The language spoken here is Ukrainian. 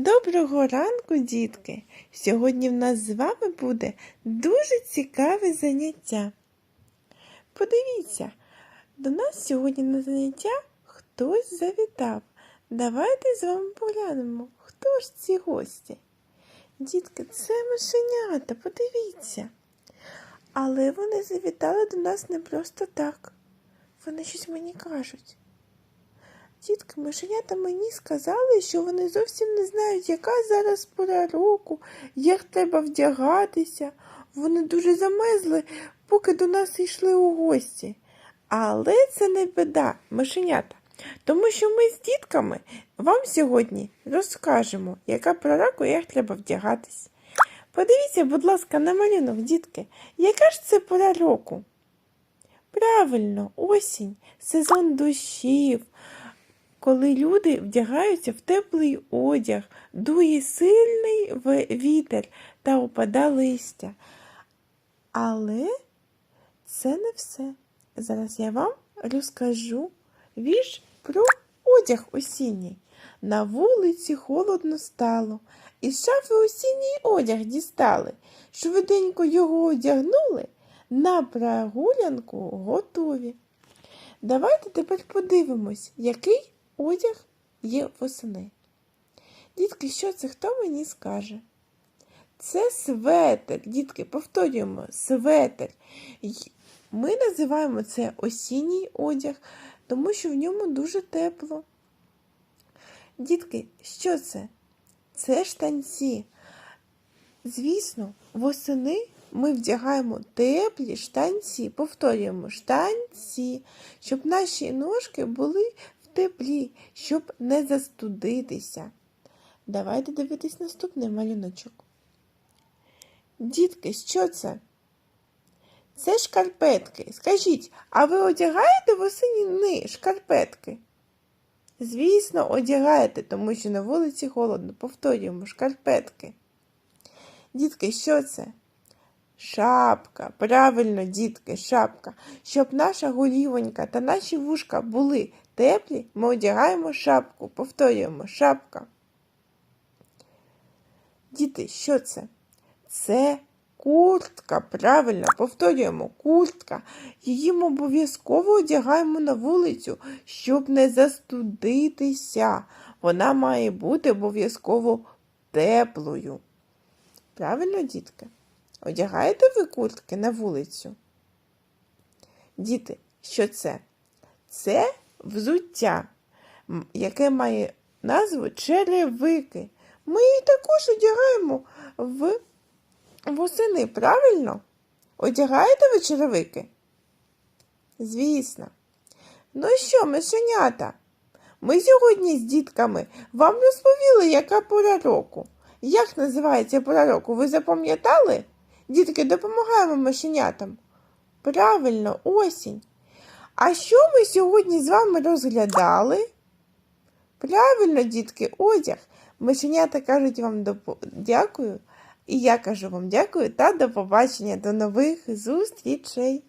Доброго ранку, дітки! Сьогодні в нас з вами буде дуже цікаве заняття. Подивіться, до нас сьогодні на заняття хтось завітав. Давайте з вами поглянемо, хто ж ці гості. Дітки, це мишенята, подивіться. Але вони завітали до нас не просто так. Вони щось мені кажуть. Тітки мишенята мені сказали, що вони зовсім не знають, яка зараз пора року, як треба вдягатися. Вони дуже замезли, поки до нас йшли у гості. Але це не біда, мишенята, тому що ми з дітками вам сьогодні розкажемо, яка пора року як треба вдягатись. Подивіться, будь ласка, на малюнок, дітки, яка ж це пора року? Правильно, осінь, сезон дощів, коли люди вдягаються в теплий одяг, дує сильний вітер та опада листя. Але це не все. Зараз я вам розкажу вірш про одяг осінній. На вулиці холодно стало, із шафи осінній одяг дістали. Швиденько його одягнули, на прогулянку готові. Давайте тепер подивимось, який одяг є восени. Дітки, що це хто мені скаже? Це светер. Дітки, повторюємо, светер. Ми називаємо це осінній одяг, тому що в ньому дуже тепло. Дітки, що це? Це штанці. Звісно, восени ми вдягаємо теплі штанці, повторюємо штанці, щоб наші ножки були теплі, щоб не застудитися. Давайте дивитись наступний малюночок. Дітки, що це? Це шкарпетки. Скажіть, а ви одягаєте восени шкарпетки? Звісно, одягаєте, тому що на вулиці холодно. Повторюємо шкарпетки. Дітки, що це? Шапка. Правильно, дітки, шапка. Щоб наша голівонька та наші вушка були теплі, ми одягаємо шапку. Повторюємо шапка. Діти, що це? Це куртка. Правильно, повторюємо куртка. Її ми обов'язково одягаємо на вулицю, щоб не застудитися. Вона має бути обов'язково теплою. Правильно, дітки? Одягаєте ви куртки на вулицю? Діти, що це? Це взуття, яке має назву черевики. Ми її також одягаємо в восени, правильно? Одягаєте ви черевики? Звісно. Ну що, мишенята? Ми сьогодні з дітками вам розповіли, яка пора року. Як називається пора року? Ви запам'ятали? Дітки, допомагаємо мишенятам. Правильно, осінь. А що ми сьогодні з вами розглядали? Правильно, дітки, одяг. Мишенята кажуть вам допо- дякую. І я кажу вам дякую та до побачення. До нових зустрічей.